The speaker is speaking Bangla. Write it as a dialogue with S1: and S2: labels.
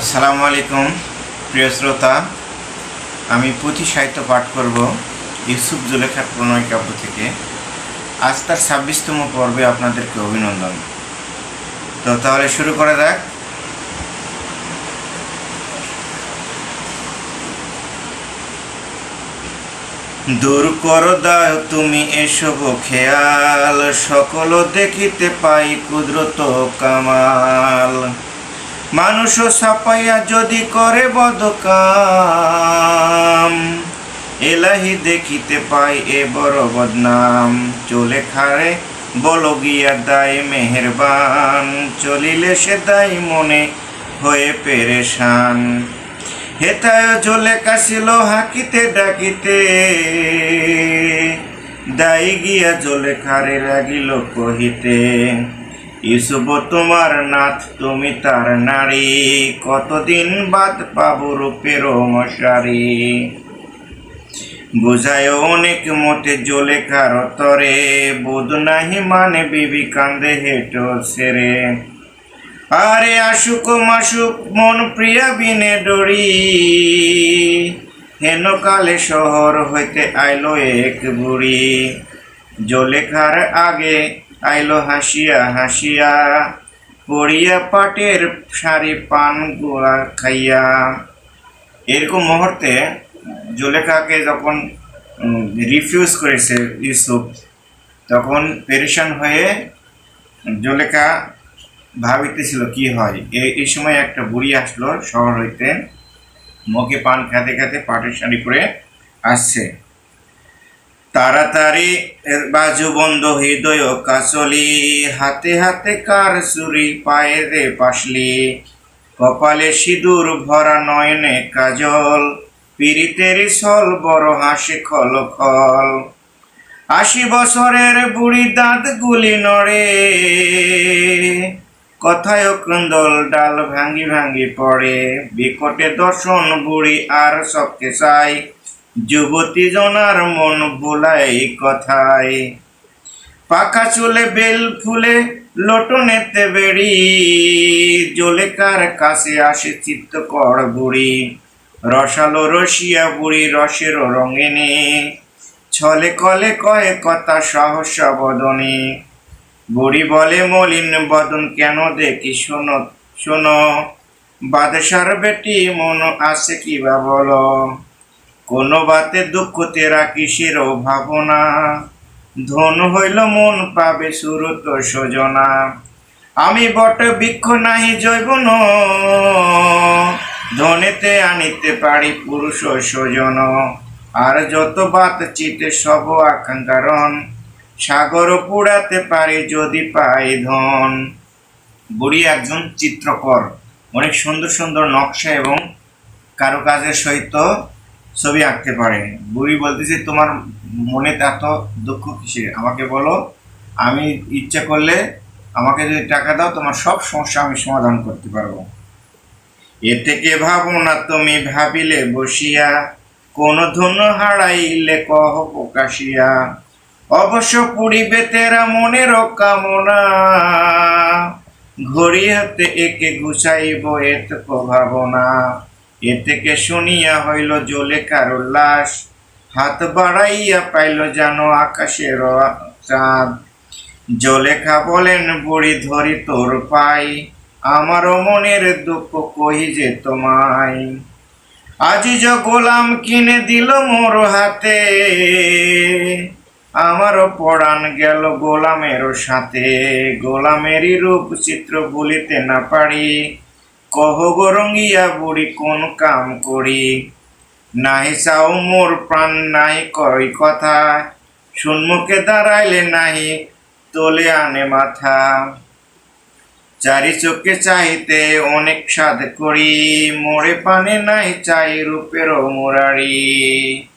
S1: আসসালামু আলাইকুম, প্রিয় শ্রোতা। আমি পুঁথি সাহিত্য পাঠ করব ইউসুফ জুলেখার প্রণয় কাব্য থেকে। আজ তার ছাব্বিশতম পর্বে আপনাদেরকে অভিনন্দন। তো তাহলে শুরু করা যাক। দূর কর দাও তুমি এসব খেয়াল, সকল দেখিতে পাই কুদরত কামাল। মানুষ সাপাইয়া যদি করে বদকাম, এলাহি দেখিতে পাই এ বড় বদনাম। চলে খারে বল গিয়া দায় মেহেরবান, চলিলে সে দায় মনে হয়ে পেরেশান। হেতায় চলে কাশিল হাকিতে ডাকিতে দাই গিয়া জলে খারে লাগিল কহিতে। ইসুব তোমার নাথ, তুমি তার নারী। কতদিন বাদ পাবো রূপের মশারি বুঝায় অনেক মতে জলে কারও তরে। বোধ নাহি মানে বিবি কান্দে হেটো সেরে। আরে আশুক মাসুক, মন প্রিয়া বিনে ডরি। হেন কালে শহর হইতে আইলো এক বুড়ি। জলেখার আগে আইলো হাসিয়া হাসিয়া পড়িয়া পাটের শাড়ি পান গুয়া খাইয়া। এরকম মুহূর্তে জলেখাকে যখন রিফিউজ করেছে ইউসুফ, তখন পেরেশান হয়ে জলেখা ভাবিতেছিল কি হয়। এই এই সময় একটা বুড়ি আসলো শহর হইতে, মুখে পান খেতে খেতে পাটের শাড়ি পরে আসছে। তাড়াতাড়ি বাজু বন্ধ হৃদয় কাচলি, হাতে হাতে কার চুরি পায়ে পাশলি। কপালে সিঁদুর ভরা নয়নে কাজল, পীড়িতের সল বড় হাসি খল খল। আশি বছরের বুড়ি দাঁত গুলি নড়ে, কথায় ক্রন্দল ডাল ভাঙ্গি ভাঙ্গি পড়ে। বিকটে দর্শন বুড়ি আর সবকে চাই যুবতী জনার মন বোলাই কথায়। পাখা চুলে বেল ফুলে লোটনেতে বেড়ি, জলেকার কাছে আসে চিত্তকর বুড়ি। রসালো রসিয়া বুড়ি রসের রঙিনী, ছলে কলে কয়ে কথা সহসা বদনী। বুড়ি বলে, মলিন বদন কেন দেখি? শোনো শোনো, বাদশার বেটি মন আছে কিবা বলো? কোনো বাতে দুঃখ তেরা কিসের ভাবনা? ধন হইল মন পাবে সুরত সজনা। আমি বট বৃক্ষ নাহি জৈবন, ধনেতে আনিতে পারি পুরুষ সজন। আর যত বাত চিতে সব আকাঙ্কারণ সাগর পুড়াতে পারি যদি পাই ধন। বুড়ি একজন চিত্রকর, অনেক সুন্দর সুন্দর নকশা এবং কারুকাজের সহিত ছবি আঁকতে পারে। বুড়ি বলতেছে, তোমার মনে এত দুঃখ কিসের? আমাকে বলো, আমি ইচ্ছা করলে আমাকে যদি টাকা দাও, তোমার সব সমস্যা আমি সমাধান করতে পারব। এ থেকে ভাবো না তুমি ভাবিলে বসিয়া, কোন ধন হারাইলে কহ প্রকাশিয়া। অবশ্য পুরিবে তেরা মনের কামনা ঘড়ি হাতে একে গুছাইব এতক ভাবনা এ থেকে শুনিয়া হইল জলে কারও লাশ। হাত বাড়াইয়া পাইল যেন আকাশের চাঁদ। জলেখা বলেন, বুড়ি ধরি তোর পাই। আমারও মনের দুঃখ কহি যে তোমায়। আজি যে গোলাম কিনে দিল মোর হাতে, আমারও পড়ান গেল গোলামের সাথে। গোলামেরই রূপ চিত্র বলিতে না পারি। কহ গরঙ্গিয়া বুড়ি, কোন কাম করি? নাহি চাও মোর প্রাণ নাই কই কথা। সুন্মুখে দাঁড়াইলে নাহি, তোলে আনে মাথা। চারি চোখে চাইতে অনেক সাধ করি, মোরে পানে নাই চাই রূপের মুরারি।